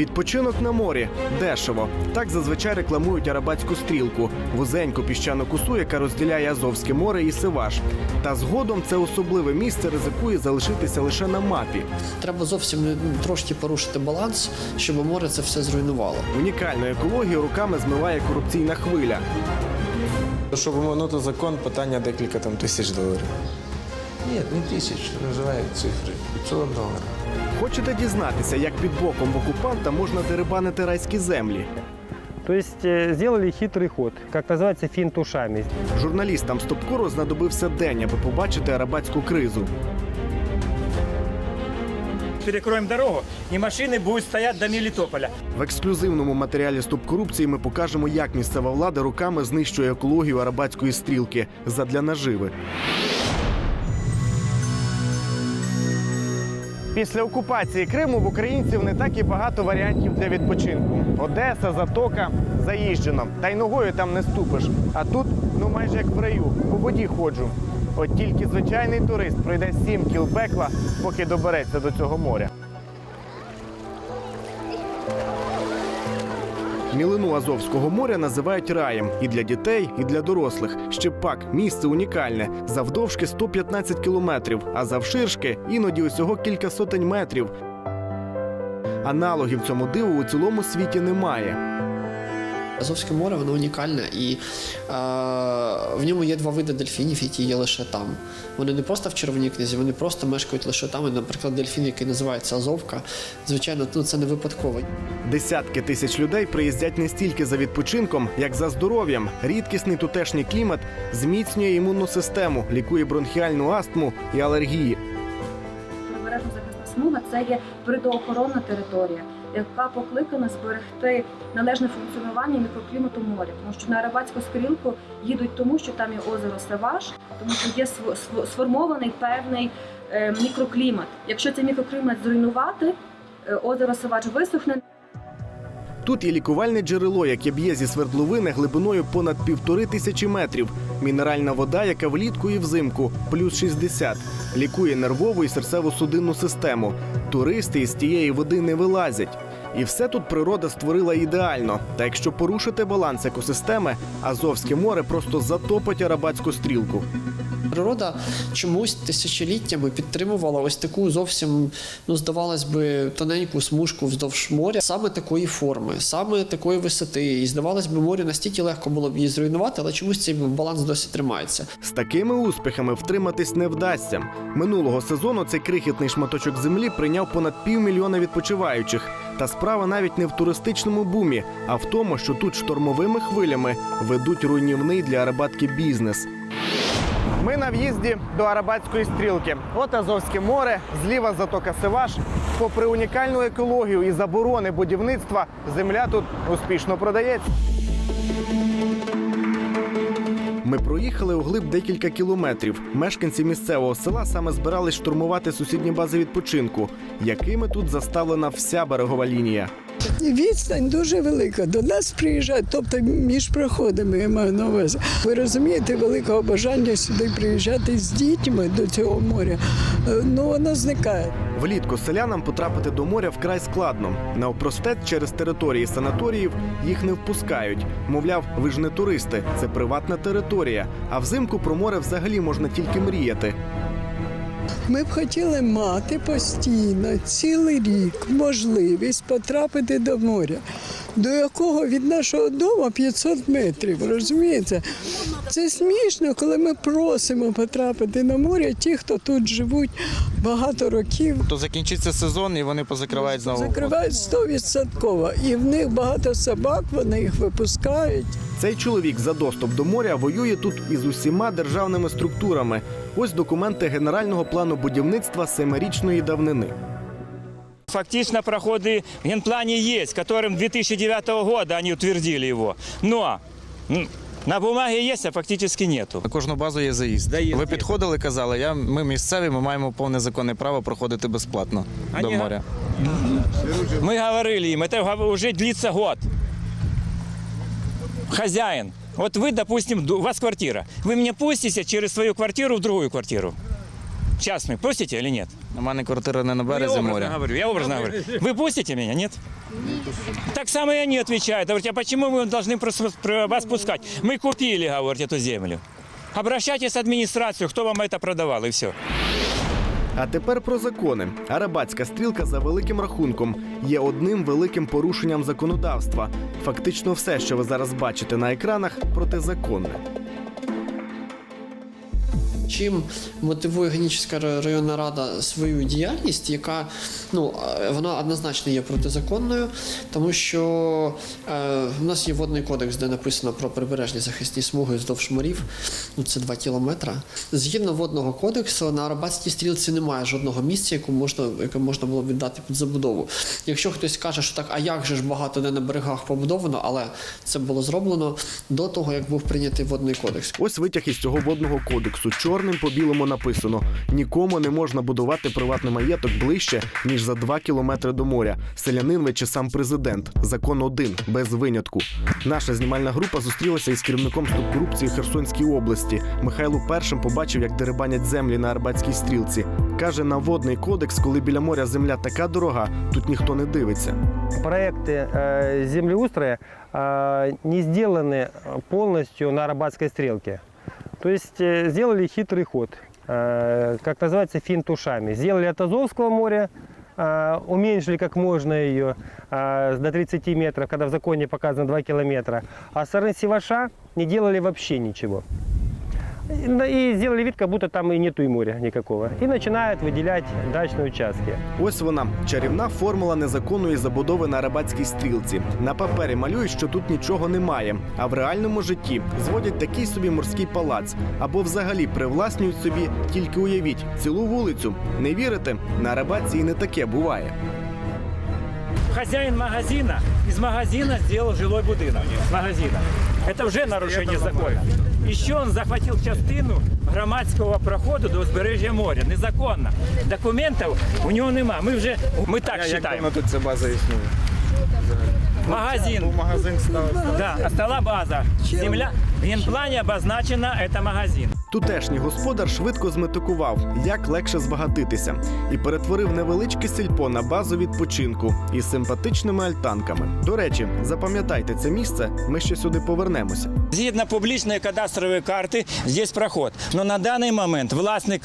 Відпочинок на морі дешево. Так зазвичай рекламують арабатську стрілку, вузеньку піщану косу, яка розділяє Азовське море і Сиваш. Та згодом це особливе місце ризикує залишитися лише на мапі. Треба зовсім не- ну, трошки порушити баланс, щоб море це все зруйнувало. Унікальну екологію руками змиває корупційна хвиля. Щоб оминути закон, питання декілька там тисяч доларів. Нет, не тысяч, называют цифры. 500 долларов. Хочете дізнатися, як під боком в окупанта можна дерибанити райські землі? То есть э, сделали хитрый ход, как называется, финт ушами. Журналістам Стопкору знадобився день, аби побачити арабатську кризу. перекроем дорогу, и машины будут стоять до Мелитополя. В ексклюзивному матеріалі Стоп корупції ми покажемо, як місцева влада руками знищує екологію арабатської стрілки задля наживи. Після окупації Криму в українців не так і багато варіантів для відпочинку. Одеса, Затока, заїжджено. Та й ногою там не ступиш. А тут, ну майже як в раю, по воді ходжу. От тільки звичайний турист пройде сім кіл пекла, поки добереться до цього моря. Мілину Азовського моря називають раєм і для дітей, і для дорослих. Ще пак місце унікальне завдовжки 115 кілометрів, а завширшки іноді усього кілька сотень метрів. Аналогів цьому диву у цілому світі немає. Азовське море воно унікальне і е, в ньому є два види дельфінів, які є лише там. Вони не просто в червоній книзі, вони просто мешкають лише там. І, наприклад, дельфін, який називається Азовка, звичайно, ну, це не випадково. Десятки тисяч людей приїздять не стільки за відпочинком, як за здоров'ям. Рідкісний тутешній клімат зміцнює імунну систему, лікує бронхіальну астму і алергії. Прибережна захисна смуга це є природоохоронна територія, яка покликана зберегти належне функціонування мікроклімату моря. Тому що на Арабатську скрілку їдуть тому, що там є озеро Севаш, тому що є сформований певний е, мікроклімат. Якщо цей мікроклімат зруйнувати, е, озеро Севач висохне, Тут є лікувальне джерело, яке б'є зі свердловини глибиною понад півтори тисячі метрів. Мінеральна вода, яка влітку і взимку плюс 60. Лікує нервову і серцево-судинну систему. Туристи із тієї води не вилазять. І все тут природа створила ідеально. Та якщо порушити баланс екосистеми, Азовське море просто затопить арабатську стрілку. Природа чомусь тисячоліттями підтримувала ось таку зовсім, ну здавалось би, тоненьку смужку вздовж моря, саме такої форми, саме такої висоти. І здавалось би, морю настільки легко було б її зруйнувати, але чомусь цей баланс досі тримається. З такими успіхами втриматись не вдасться. Минулого сезону цей крихітний шматочок землі прийняв понад півмільйона відпочиваючих. Та справа навіть не в туристичному бумі, а в тому, що тут штормовими хвилями ведуть руйнівний для Арабатки бізнес. Ми на в'їзді до Арабатської стрілки. От Азовське море, зліва затока Сиваш. Попри унікальну екологію і заборони будівництва, земля тут успішно продається. Ми проїхали у глиб декілька кілометрів. Мешканці місцевого села саме збирались штурмувати сусідні бази відпочинку, якими тут заставлена вся берегова лінія. Відстань дуже велика. До нас приїжджають, тобто між проходами я маю на увазі. Ви розумієте, великого бажання сюди приїжджати з дітьми до цього моря. е, Ну воно зникає. Влітку селянам потрапити до моря вкрай складно. Навпростець через території санаторіїв їх не впускають. Мовляв, ви ж не туристи, це приватна територія. А взимку про море взагалі можна тільки мріяти. Ми б хотіли мати постійно цілий рік можливість потрапити до моря, до якого від нашого дому 500 метрів. Розумієте? Це смішно, коли ми просимо потрапити на море ті, хто тут живуть багато років. То закінчиться сезон і вони позакривають знову. Закривають 100%. І в них багато собак, вони їх випускають. Цей чоловік за доступ до моря воює тут із усіма державними структурами. Ось документи генерального плану будівництва семирічної давнини. Фактично проходы в генплане есть, которым 2009 года они утвердили его. Но м, на бумаге есть, а фактически нету. На кожну базу є заїзд. Заїзд Ви є. підходили, казали, я, ми місцеві, ми маємо повне законне право проходити безплатно до Ані- моря. Мы говорили им, это гов- уже длится год. Хозяин, вот вы, допустим, ду- у вас квартира. Вы меня пустите через свою квартиру в другую квартиру. частную пустите или нет? У мене квартира не на Ну, березі я образно моря. говорю, я образно говорю. Вы пустите меня, нет? Так само и они отвечают. Говорят, а почему мы должны прос- про вас пускать? Мы купили, говорят, эту землю. Обращайтесь в администрацию, кто вам это продавал, и все. А тепер про закони. Арабатська стрілка за великим рахунком є одним великим порушенням законодавства. Фактично, все, що ви зараз бачите на екранах, протизаконне. Чим мотивує Генічська районна рада свою діяльність, яка ну е, вона однозначно є протизаконною, тому що е, в нас є водний кодекс, де написано про прибережні захисні смуги вздовж морів. Ну це 2 кілометри. Згідно водного кодексу, на Арабатській стрілці немає жодного місця, яку можна, яке можна було віддати під забудову. Якщо хтось каже, що так, а як же ж багато де на берегах побудовано, але це було зроблено до того, як був прийнятий водний кодекс. Ось витяг із цього водного кодексу Чорним по білому написано: нікому не можна будувати приватний маєток ближче ніж за 2 кілометри до моря. Селянин ви чи сам президент. Закон один без винятку. Наша знімальна група зустрілася із керівником стоп корупції Херсонській області. Михайло першим побачив, як дерибанять землі на Арбатській стрілці. каже, на водний кодекс, коли біля моря земля така дорога, тут ніхто не дивиться. Проекты э, землеустроя э, не сделаны полностью на Арабатской стрелке. То есть э, сделали хитрый ход, э, как называется, финт ушами. Сделали от Азовского моря, э, уменьшили как можно ее э, до 30 метров, когда в законе показано 2 километра. А с стороны Севаша не делали вообще ничего. И на- И сделали вид, как будто там и нету и моря никакого. И начинают выделять дачные участки. Ось вона чарівна формула незаконної забудови на арабатській стрілці. На папері малюють, що тут нічого немає, а в реальному житті зводять такий собі морський палац або взагалі привласнюють собі, тільки уявіть, цілу вулицю. Не вірите? На арабатці і не таке буває. Хозяин магазина из магазина сделал жилой будинок. С магазина. Это вже нарушение закона. Еще он захватил частину громадського проходу до узбережжя моря. Незаконно. Документів у нього нема. Ми вже ми так вважаємо. тут ця база існує? Магазин. Магазин став. Да, стала база. Земля в генплані обозначена, это магазин. Тутешній господар швидко зметикував, як легше збагатитися, і перетворив невеличке сільпо на базу відпочинку із симпатичними альтанками. До речі, запам'ятайте це місце, ми ще сюди повернемося. Згідно публічної кадастрової карти, здесь проход. Но на даний момент власник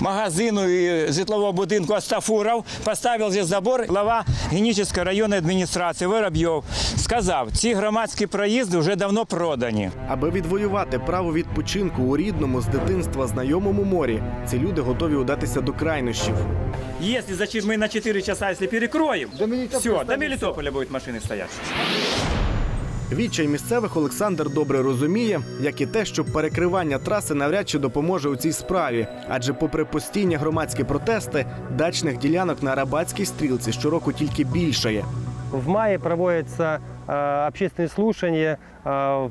магазину і житлового будинку Астафуров поставив здесь забор. Глава Генічеської районної адміністрації Воробйов сказав, ці громадські проїзди вже давно продані. Аби відвоювати право відпочинку у рідному з дитинства знайомому морі, ці люди готові удатися до крайнощів. Если за чет- мы на 4 часа, если перекроем, все, до Мелитополя будут машины стоять. Відчай місцевих Олександр добре розуміє, як і те, що перекривання траси навряд чи допоможе у цій справі, адже, попри постійні громадські протести, дачних ділянок на арабатській стрілці щороку тільки більшає. В мае проводятся э, общественные слушания э,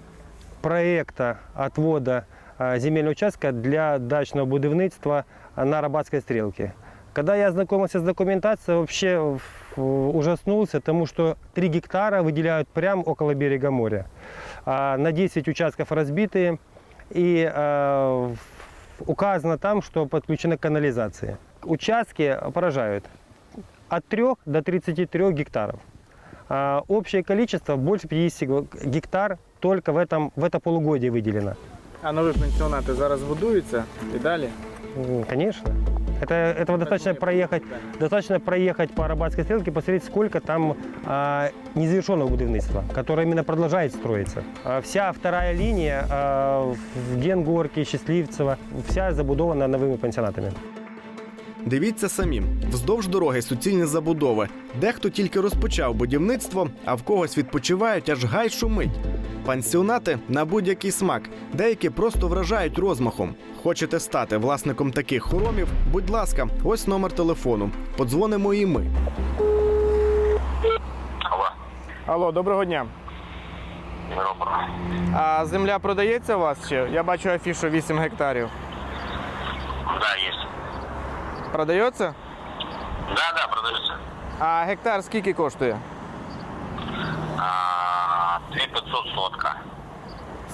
проекта отвода э, земельного участка для дачного будівництва на Рабатской стрелке. Когда я ознакомился с документацией, вообще в- ужаснулся, тому что 3 гектара выделяют прямо около берега моря. А на 10 участков разбитые и э, в- указано там, что подключена канализация. Участки поражают от 3 до 33 гектаров. А, общее количество больше 50 г- гектар только в этом в это полугодие выделено. А нові пенсіонати зараз будуються і далі. М, Конечно. Это, этого достаточно проехать, достаточно проехать по Арабатской стрелке, посмотреть, сколько там а, незавершенного будівництва, которое именно продолжает строиться. А, вся вторая линия а, в Генгорке, Счастливцево, вся забудована новыми пансионатами. Дивіться самі, вздовж дороги суцільні забудови. Дехто тільки розпочав будівництво, а в когось відпочивають, аж гай шумить. Пансіонати на будь-який смак, деякі просто вражають розмахом. Хочете стати власником таких хоромів? Будь ласка, ось номер телефону. Подзвонимо і ми. Алло, Алло, доброго дня. доброго. А земля продається у вас ще? Я бачу афішу 8 гектарів. Да, есть. Продається? Да, да, продается. А гектар скільки коштує? А, 2500 сотка.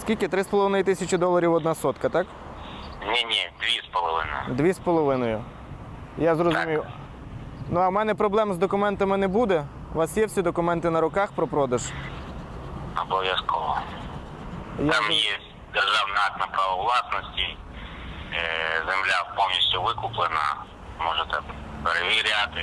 Скільки? 3,5 тисячі доларів одна сотка, так? Две с половиною. Дві з половиною. Я зрозумів. Ну а в мене проблем з документами не буде. У вас є всі документи на руках про продаж? Обов'язково. Я... Там є державний акт на право власності, е, земля повністю викуплена, можете перевіряти.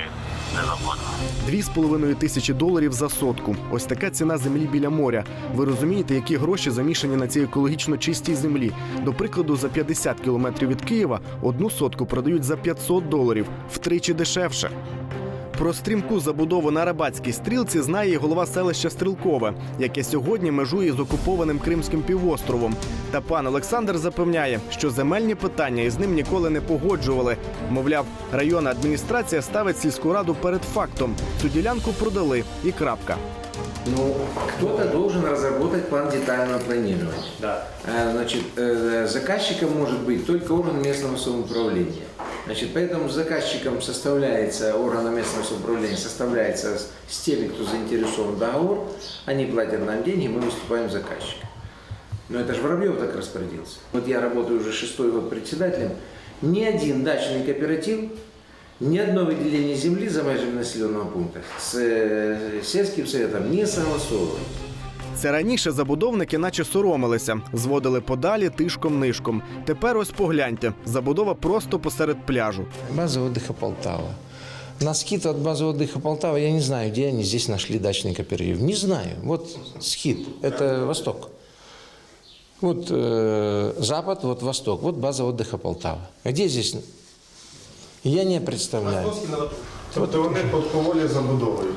Дві з половиною тисячі доларів за сотку. Ось така ціна землі біля моря. Ви розумієте, які гроші замішані на цій екологічно чистій землі. До прикладу, за 50 кілометрів від Києва одну сотку продають за 500 доларів, втричі дешевше. Про стрімку забудову на Арабатській стрілці знає і голова селища Стрілкове, яке сьогодні межує з окупованим Кримським півостровом. Та пан Олександр запевняє, що земельні питання із ним ніколи не погоджували. Мовляв, районна адміністрація ставить сільську раду перед фактом. Цю ділянку продали і крапка. Ну, кто-то должен разработать план детального планирования. Да. Э, Значит, э, заказчиком может быть только орган местного самоуправления. Значит, поэтому заказчиком составляется, органом местного самоуправления составляется с- теми, кто заинтересован договор, они платят нам деньги, мы выступаем заказчиком. Но это же Воробьев так распорядился. Вот я работаю уже шестой год председателем. Ни один дачный кооператив, ни одно выделение земли за межами населенного пункта с э, сельским советом не согласовывается. Це раніше забудовники наче соромилися, зводили подалі тишком-нишком. Тепер ось погляньте, забудова просто посеред пляжу. База отдыха Полтава. На скид от базы отдыха Полтава я не знаю, где они здесь нашли дачный кооператив. Не знаю. Вот скид, это Восток. Вот э, Запад, вот Восток, вот база отдыха Полтава. А Где здесь? Я не представляю. Тобто вони подповолі забудовують.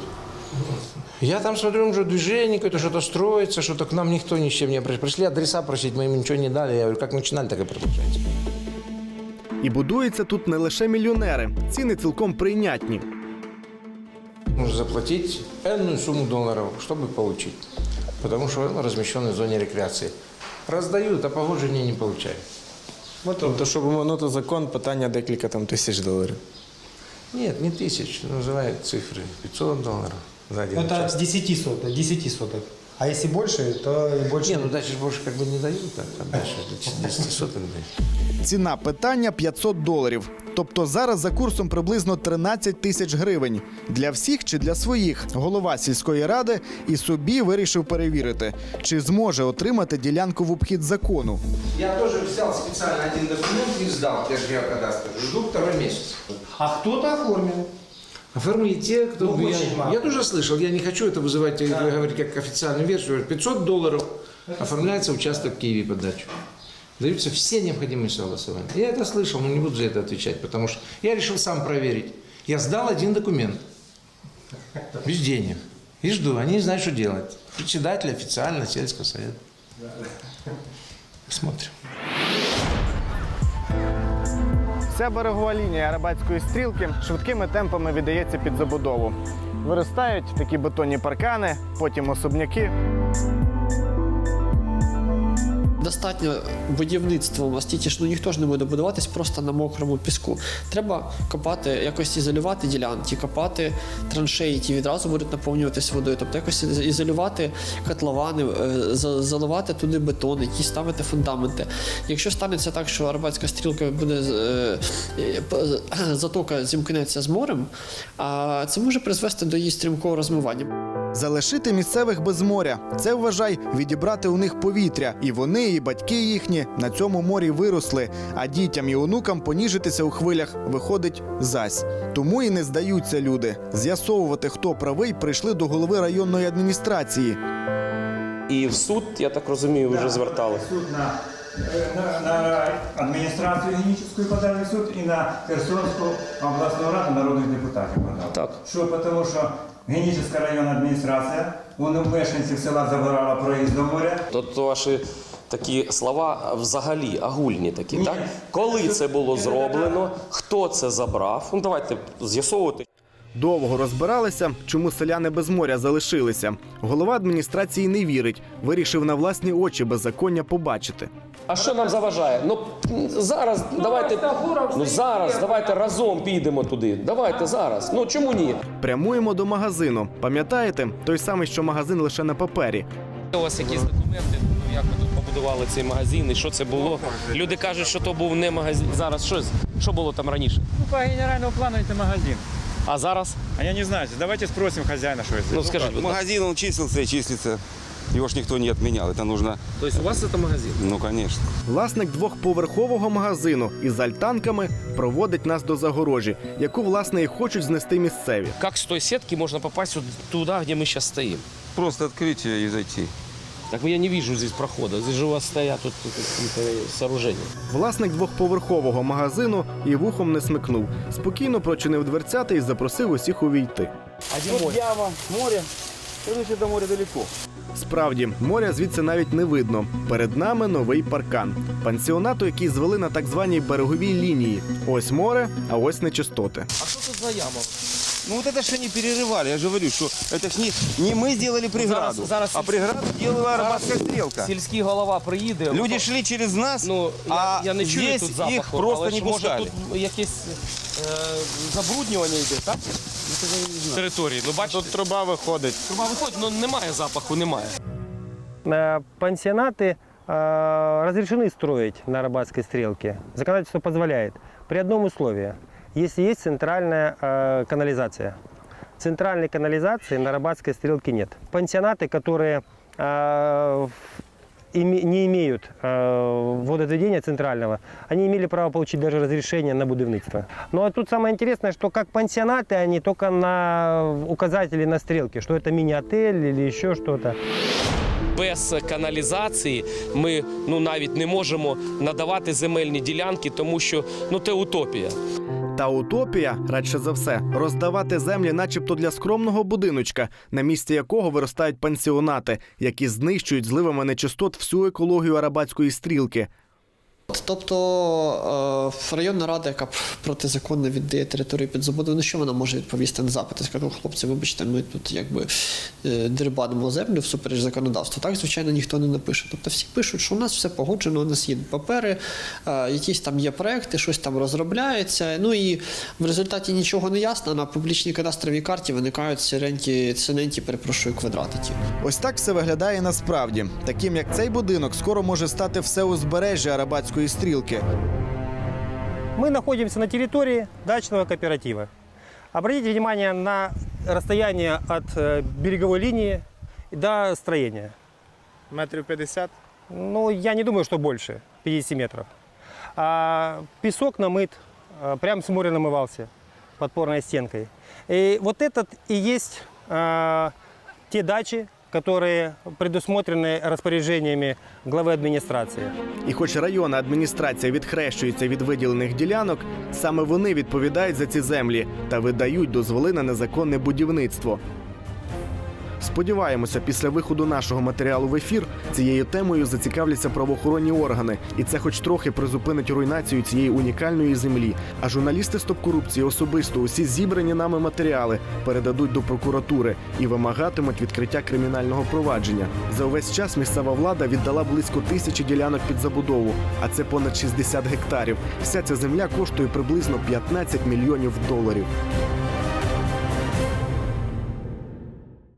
Я там смотрю, уже движение какое-то, что-то строится, что-то к нам никто ни с чем не пришел. Пришли адреса просить, мы им ничего не дали. Я говорю, как начинали, так и продолжайте. І будуються тут не лише мільйонери, ціни цілком прийнятні. Нужно заплатить энную сумму долларов, чтобы получить. Потому что он размещен в зоне рекреации. Раздают, а погоджения не получают. Тобто, щоб оминути закон, питання декілька там тисяч доларів. Нет, не тысяч, называют цифры. 500 долларов за один Это участок. 10 соток, 10 соток. А если больше, то и больше. Не, ну дальше же больше как бы не дают, так, а дальше до 10 соток дают. Ціна питання 500 доларів. Тобто зараз за курсом приблизно 13 тисяч гривень. Для всіх чи для своїх голова сільської ради і собі вирішив перевірити, чи зможе отримати ділянку в обхід закону. Я тоже взял специально один документ и сдал Держгеокадастр. Жду второй месяц. А кто-то оформил. Оформили те, кто... Ну, я, мало. я тоже слышал, я не хочу это вызывать, э, говорить как официальную версию. 500 долларов оформляется участок в Киеве под дачу. Даются все необходимые согласования. Я это слышал, но не буду за это отвечать, потому что я решил сам проверить. Я сдал один документ. Без денег. И жду. Они не знают, что делать. Председатель официально сельского совета. Смотрим. Вся берегова лінія Арабатської стрілки швидкими темпами віддається під забудову. Виростають такі бетонні паркани, потім особняки. Достатньо будівництвом мастіті ж ну ніхто ж не буде будуватись просто на мокрому піску. Треба копати, якось ізолювати ділянки, копати траншеї, ті відразу будуть наповнюватись водою. Тобто якось ізолювати котловани, е, заливати туди бетон, якісь ставити фундаменти. Якщо станеться так, що Арабатська стрілка буде е, е, затока зімкнеться з морем, а це може призвести до її стрімкого розмивання. Залишити місцевих без моря це вважай відібрати у них повітря, і вони, і батьки їхні на цьому морі виросли. А дітям і онукам поніжитися у хвилях виходить зась. Тому і не здаються люди. З'ясовувати, хто правий, прийшли до голови районної адміністрації. І в суд, я так розумію, ви вже звертали. Суд на, на, на адміністрацію Генічівської подали в суд і на Херсонську обласну раду народних депутатів подали. Так. Що тому, що Генічівська районна адміністрація у мешканців села забирала проїзд до моря. Тобто ваші такі слова взагалі агульні такі, Ні. так? Коли це було зроблено, хто це забрав? Ну давайте з'ясовувати. Довго розбиралися, чому селяни без моря залишилися. Голова адміністрації не вірить, вирішив на власні очі беззаконня побачити. А що нам заважає? Ну зараз давайте ну зараз давайте разом підемо туди. Давайте зараз. Ну чому ні? Прямуємо до магазину. Пам'ятаєте, той самий, що магазин лише на папері. У вас якісь документи, ну як ви тут побудували? цей магазин і що це було. Люди кажуть, що то був не магазин. Зараз що, що було там раніше? Ну, по генеральному плану это магазин. А зараз? А я не знаю, давайте спросим хозяина, что это. Ну скажіть, будь ласка. Магазин он числился и числится. Его ж никто не отменял. Это нужно, Тобто у вас це магазин? ну, конечно. Власник двохповерхового магазину із альтанками проводить нас до загорожі, яку власне і хочуть знести місцеві. Як з тої сітки можна попасть вот туда, где мы сейчас стоим? Просто открыть ее и зайти. Так я не вижу здесь прохода. Здесь же у вас стоят тут какие-то сооружения. Власник двохповерхового магазину і вухом не смикнув. Спокійно прочинив дверцята і запросив усіх увійти. яма, море. Короче, до моря далеко. Справді, моря звідси навіть не видно. Перед нами новий паркан. Пансіонату, який звели на так званій береговій лінії. Ось море, а ось нечистоти. А что тут за яма? Ну вот это ж они перерывали. Я же говорю, что это ж не, не мы сделали преграду, зараз- зараз а преграду делала арабатская стрелка. Сільський голова приїде. Люди шли через нас, Ну, я, а я не чую здесь тут запаху, их просто але не ж, може пускали. тут якесь е, забруднювання йде, так? Території. Ну, бачите, Тут труба виходить. труба виходить, але немає запаху, немає. Э, Пансионаты э, разрешены строить на Арабатской стрелке. Законодательство позволяет. При одном условии. Если есть центральная э, канализация. Центральной канализации на Арабатской стрелке нет. Пансионаты, которые э, име- не имеют э, водоотведения центрального, они имели право получить даже разрешение на будівництво. Ну а тут самое интересное, что как пансионаты, они только на указатели на стрелке, что это мини-отель или еще что-то. Без каналізації ми ну навіть не можемо надавати земельні ділянки, тому що ну це утопія. Та утопія, радше за все, роздавати землі, начебто для скромного будиночка, на місці якого виростають пансіонати, які знищують зливами нечистот всю екологію арабатської стрілки. Тобто е, районна рада, яка протизаконно віддає територію під забудову, ну що вона може відповісти на запит? Я Скажу, хлопці, вибачте, ми тут якби е, дерибанимо землю всупереч законодавству. Так, звичайно, ніхто не напише. Тобто всі пишуть, що у нас все погоджено, у нас є папери, е, якісь там є проекти, щось там розробляється. Ну і в результаті нічого не ясно. На публічній кадастровій карті виникають сиренькі, синенькі, перепрошую, квадратики. Ось так все виглядає насправді. Таким як цей будинок, скоро може стати все узбережжя арабатської стрілки. Мы находимся на территории дачного кооператива. Обратите внимание на расстояние от э, береговой линии до строения. Метрів 50. Ну, я не думаю, что больше 50 метров. А песок намыт, а, прям с моря намывался подпорной стенкой. И вот этот и есть а, те дачи, которые предусмотрены распоряжениями главы администрации. І хоч районна адміністрація відхрещується від виділених ділянок, саме вони відповідають за ці землі та видають дозволи на незаконне будівництво. Сподіваємося, після виходу нашого матеріалу в ефір цією темою зацікавляться правоохоронні органи, і це хоч трохи призупинить руйнацію цієї унікальної землі. А журналісти Стоп корупції особисто усі зібрані нами матеріали передадуть до прокуратури і вимагатимуть відкриття кримінального провадження. За увесь час місцева влада віддала близько тисячі ділянок під забудову, а це понад 60 гектарів. Вся ця земля коштує приблизно 15 мільйонів доларів.